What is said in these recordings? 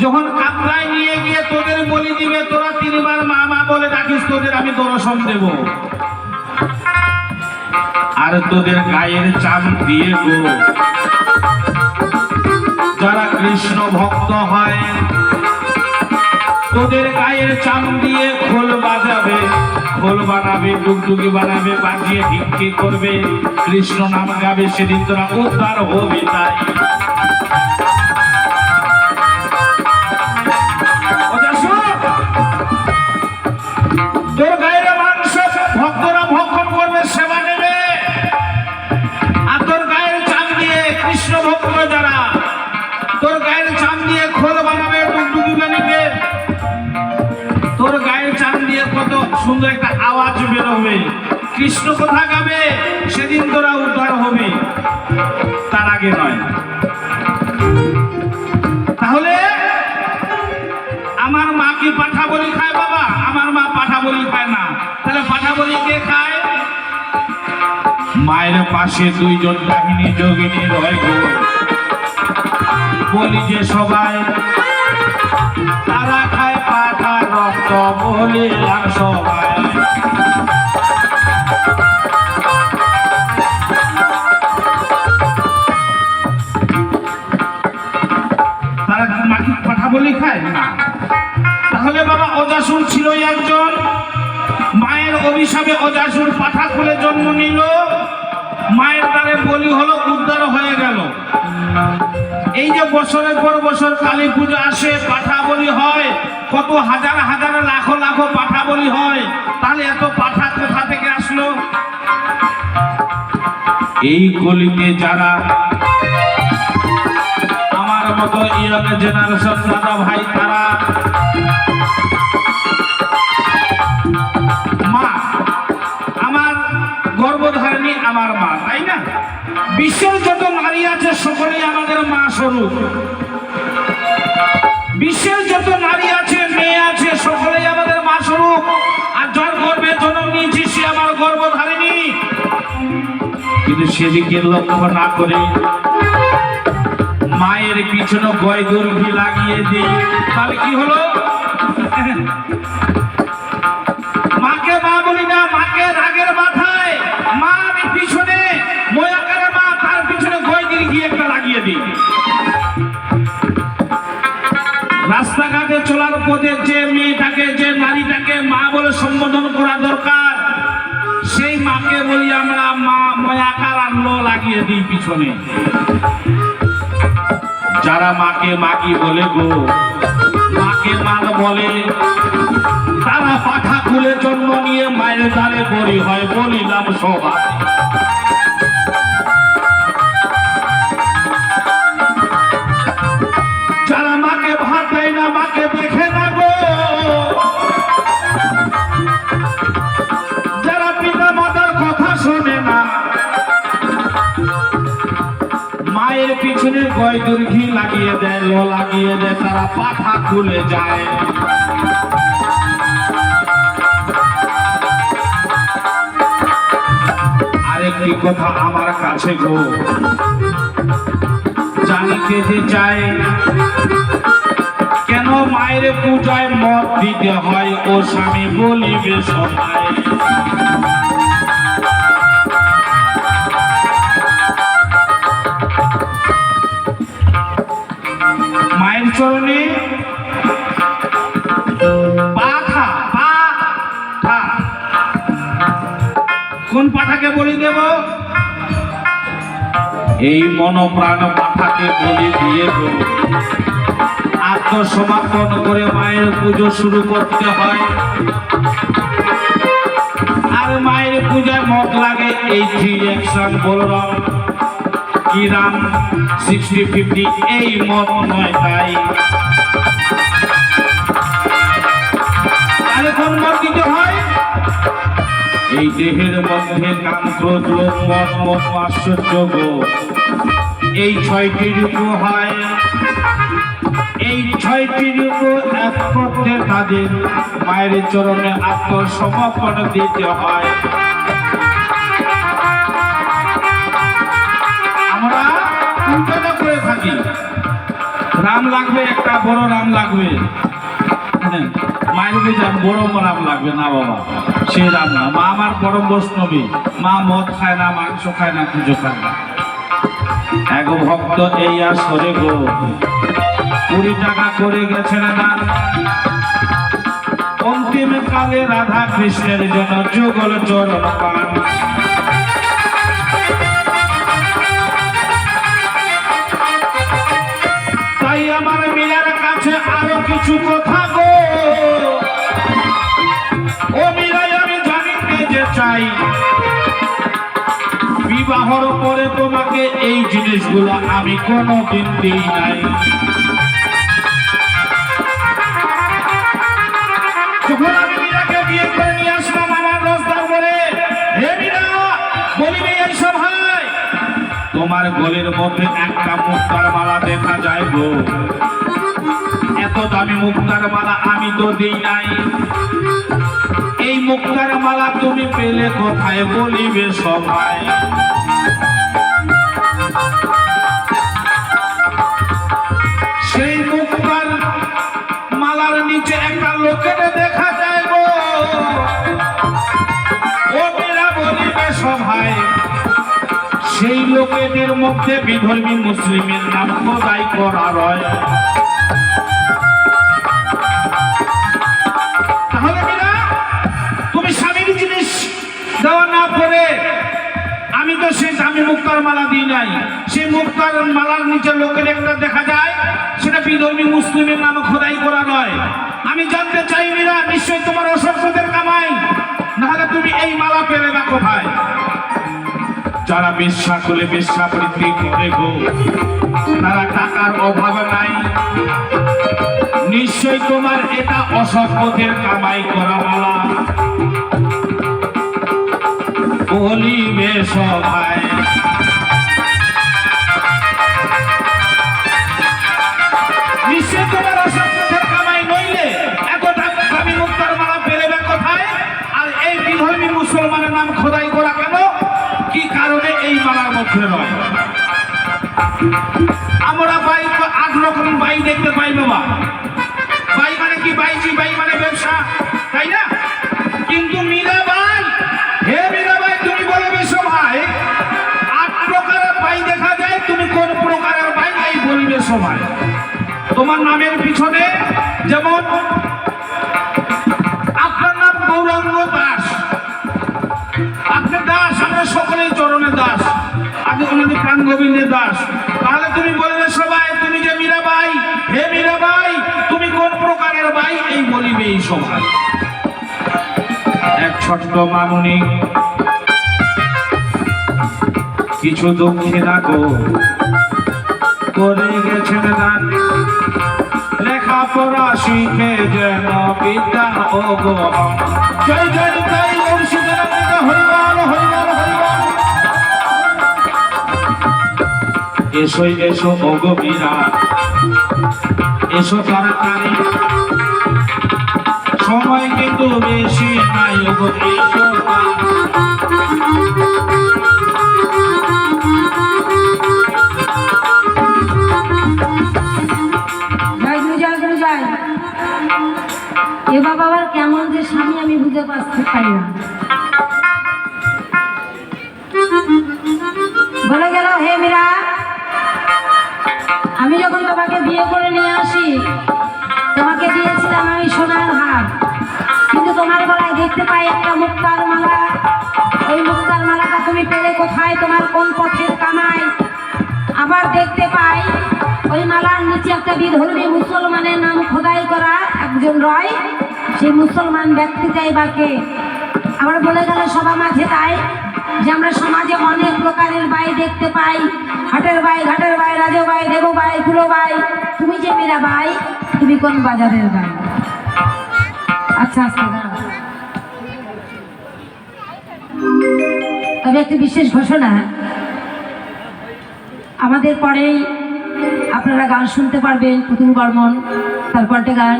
যখন কামরায় নিয়ে গিয়ে তোদের বলি দিবে, তোরা তিনবার মা মা বলে ডাকিস, তোদের আমি দর্শন দেব। আর তোদের গায়ের চাম দিয়ে গো। যারা কৃষ্ণ ভক্ত হয়, তোদের গায়ের চাম দিয়ে খোল বাজাবে, খোল বানাবে, ডুগডুগি বানাবে, বাজিয়ে ভিক্ষে করবে। কৃষ্ণ নাম গাবে, সেদিন তোরা উদ্ধার হবে তাই। কত সুন্দর একটা আওয়াজ বেরোবে কৃষ্ণ কথা গাবে, সেদিন তোরা উদ্ধার হবে। তার আগে নয়। তাহলে আমার মা কি পাঠা বলি খায় বাবা? আমার মা পাঠা বলি খায় না। তাহলে পাঠা বলি কে খায়? মায়ের পাশে দুইজন ডাহিনী যোগিনী রয় বলি যে সবাই, তারা খায় রক্ত বলি আর সবাই। তারা খায়? তাহলে বাবা অজাসুর ছিল একজন। মায়ের অভিশাপে অজাসুর পাঠা খুলে জন্ম নিল। মায়ের দ্বারে বলি হলো উদ্ধার হয়ে গেল। এই যে বছরের পর বছর কালী পুজো আসে পাঠা বলি হয়, কত হাজার হাজার, লাখো লাখো পাঠা বলি হয়, তাহলে এত পাঠা কোথা থেকে আসলো? এই গলিতে যারা আমার মতো ইয়ং জেনারেশন দাদা ভাই বিশ্বের যত নারী আছে, সকলেই আমাদের মা স্বরূপ। বিশ্বের যত নারী আছে, মেয়ে আছে, সকলেই আমাদের মা স্বরূপ। আর যার গর্ভে জন্ম নিয়েছি, সে আমার গর্ভধারিণী। কিন্তু সেদিকে লক্ষ্য না করে মায়ের পিছনে গয় দুর্ভি লাগিয়ে দিই। তাহলে কি হলো? চলার যে মেয়েটাকে, যে নারীটাকে মা বলে সম্বোধন করা দরকার, সেই মাকে বলি আমরা, মা, ময়াকার ল লাগিয়ে দিই পিছনে। যারা মাকে মাগি বলে গো, মাকে মান বলে, তারা পাখা খুলে জন্ম নিয়ে মায়ের দ্বারে বলি হয় বলিলাম সবাই যারা কথা শোনে না, মায়ের পিছনে গয় দুর্ঘি লাগিয়ে দেয়, লো লাগিয়ে দেয়, তারা পাখা খুলে যায়। আরেকটি কথা আমার কাছে গো জানিতে যে চায় কেন মায়ের পূজায় মত দিতে হয় ও স্বামী বলিবে মায়ের চরণে কোন পাঠাকে বলি দেব? এই মনপ্রাণ পাঠাকে বলি দিয়ে দেব। আত্মসমর্পণ করে মায়ের পুজো শুরু করতে হয়। আর মায়ের পূজায় মত লাগে এই থ্রি অ্যাকশন বলরাম। কিরাম সিক্সটি ফিফটি এই মত নয় তাই। হয়? এই দেহের মধ্যে লোভ মত মত আশ্চর্য এই ছয়টি রূপ হয় এই ছয়টি রূপ এক করতে তাদের মায়ের চরণে আত্মসমর্পণ দিতে হয়। আমরা করে থাকি। রাম লাগবে একটা বড় রাম লাগবে। হ্যাঁ, মায়ের যান বড় রাম লাগবে না বাবা সে রাম না। মা আমার পরম বৈষ্ণবী। মা মদ খায় না মাংস খায় না পুজো খায় না। এক ভক্ত এই আর আসরে গো। কুড়ি টাকা করে গেছেন দান অন্তিম কালে রাধা কৃষ্ণের জন্য যুগল চরণ পান। তাই আমার কাছে আরও কিছু কথা গো। ও আমি যে চাই। বিবাহর পরে তোমাকে এই জিনিসগুলো আমি কোনো দিন দিই নাই। গলির মধ্যে একটা মুক্তার মালা দেখা যায় গো। এত দামি মুক্তার মালা আমি তো দিই নাই। এই মুক্তার মালা তুমি পেলে কোথায় বলিবে সবাই? সেই মুক্তার মালার নিচে একটা লোকের দেখা যায় গো। সেই লোকেদের মধ্যে বিধর্মী মুসলিমের নাম খোদাই করা রয়। তাহলে মীরা তুমি স্বামীর জিনিস দেওয়া না করে, আমি তো সেই দামি মুক্তার মালা দিই নাই। সেই মুক্তার মালার নিচে লোকের একটা দেখা যায়, সেটা বিধর্মী মুসলিমের নামে খোদাই করা নয় আমি জানতে চাই মীরা নিশ্চয়ই তোমার অসভ্যদের কামাই। নাহলে তুমি এই মালা পেলে না কোথায়? যারা বিশ্বাস করে বিশ্বাবৃত্তি করে গো। তারা টাকার অভাব নাই। নিশ্চয় তোমার এটা অসভ্যদের কামাই করা মালা। বলিবে সবাই। মুসলমানের নাম খোদাই নয়। আমরা বাই আট রকম বাই দেখতে পাই বাবা বাই মানে কি? বাইজি বাই মানে ব্যবসা, তাই না? কিন্তু মীরাবাই হে মীরাবাই তুমি বলবে সভায় আট প্রকারের বাই দেখা যায়, তুমি কোন প্রকারের বাই এই বলবে সভায় তোমার নামের পিছনে যেমন আপনার নাম গৌরাঙ্গ দাস। আপনি দাস, আমরা সকলেই চরণে দাস। ওনাদের প্রাণ গোবিন্দের দাস। তাহলে তুমি বলবে সবাই হে কোন কিছু দক্ষিণা গো। করে গেছেন দান লেখাপড়া শিখে যেন বিদ্যা ও গো। জয় জয় ওম সীতারাম এসো এসো মীরা এসো তাড়াতাড়ি সময় কিন্তু বেশি নাই, ও গো এসো এ বাবার কেমন যে স্বামী আমি বুঝে পাচ্ছি পারি না। আমি যখন তোমাকে বিয়ে করে নিয়ে আসি, তোমাকে দিয়েছিলাম আমি সোনার হাত কিন্তু তোমার গলায় দেখতে পাই একটা মুক্তার মালা। ওই মুক্তার মালাটা তুমি পেলে কোথায়? তোমার কোন পথের কামাই? আবার দেখতে পাই ওই মালার নিচে একটা বিধর্মী মুসলমানের নাম খোদাই করা একজন রয়। সেই মুসলমান ব্যক্তি চাই বাকে আবার বলে গেল সবার মাঝে তাই। যে আমরা সমাজে অনেক প্রকারের বাই দেখতে পাই। হাটের বাই, ঘাটের বাই রাজো বাই, দেব বাই কুলো বাই। তুমি যে মীরা বাই, তুমি কোন বাজারের বাই? আচ্ছা আচ্ছা তবে একটি বিশেষ ঘোষণা। আমাদের পরেই আপনারা গান শুনতে পারবেন, পুতুল বর্মন তারপরটা গান,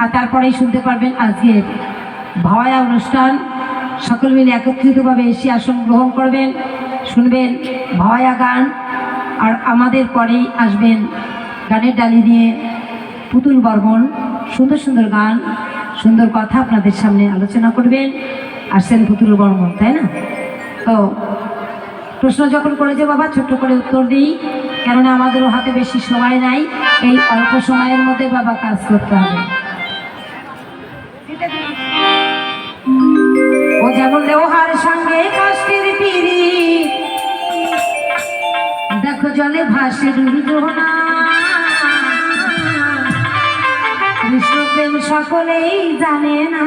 আর তারপরেই শুনতে পারবেন আজকে ভাওয়ায়া অনুষ্ঠান। সকল মিলে একত্রিতভাবে এসে আসন গ্রহণ করবেন, শুনবেন ভাওয়ায়া গান, আর আমাদের পরেই আসবেন গানের ডালি নিয়ে পুতুল বর্মন সুন্দর সুন্দর গান, সুন্দর কথা আপনাদের সামনে আলোচনা করবেন। আসছেন পুতুল বর্মন তাই না? তো প্রশ্ন যখন করেছে বাবা, ছোট্ট করে উত্তর দিই। কেননা আমাদেরও হাতে বেশি সময় নাই, এই অল্প সময়ের মধ্যে বাবা কাজ করতে হবে। যেমন দেওহার সঙ্গে কষ্টের পিড়ি। দেখো জলে ভাসে দুর্যোনা কৃষ্ণ প্রেম সকলেই জানে না।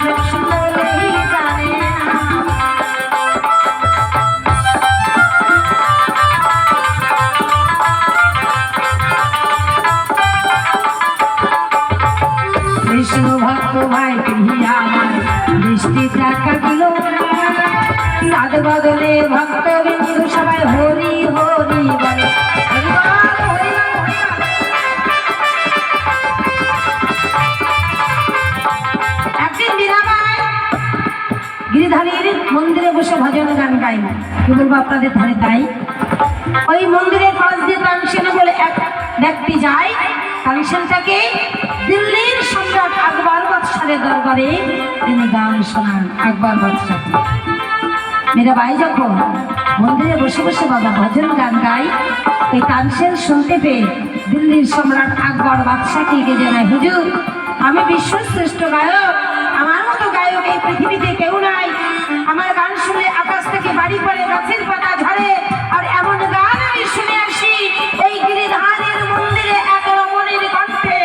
কৃষ্ণ প্রেম আপনাদের ধারে তাই। ওই মন্দিরের পাশ দিয়ে বলে এক ব্যক্তি যায়। তানসেনটাকে দিল্লির সম্রাট আকবর বাদশাহের দরবারে তিনি গান শোনান, আকবর বাদশাহ। মীরাবাই যখন মন্দিরে বসে বসে বাবা ভজন গান গাই ওই তানসেন শুনতে পেয়ে দিল্লির সম্রাট আকবর বাদশাহকে গিয়ে জানায়, হুজুর, আমি বিশ্বশ্রেষ্ঠ গায়ক। আমার মতো গায়ক এই পৃথিবীতে কেউ নাই। আমার গান শুনে আকাশ আজকে বাড়ি পরে গাছের পাতা ঝরে। আর এমন গান আমি শুনে আসি, এই গিরিধারের মন্দিরে এক রমণের কণ্ঠে।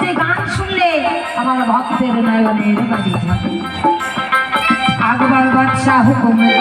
যে গান শুনলে আমার ভক্তের নয়নের বাড়ি ঝরে। আগবার বাদশাহ হুকুমের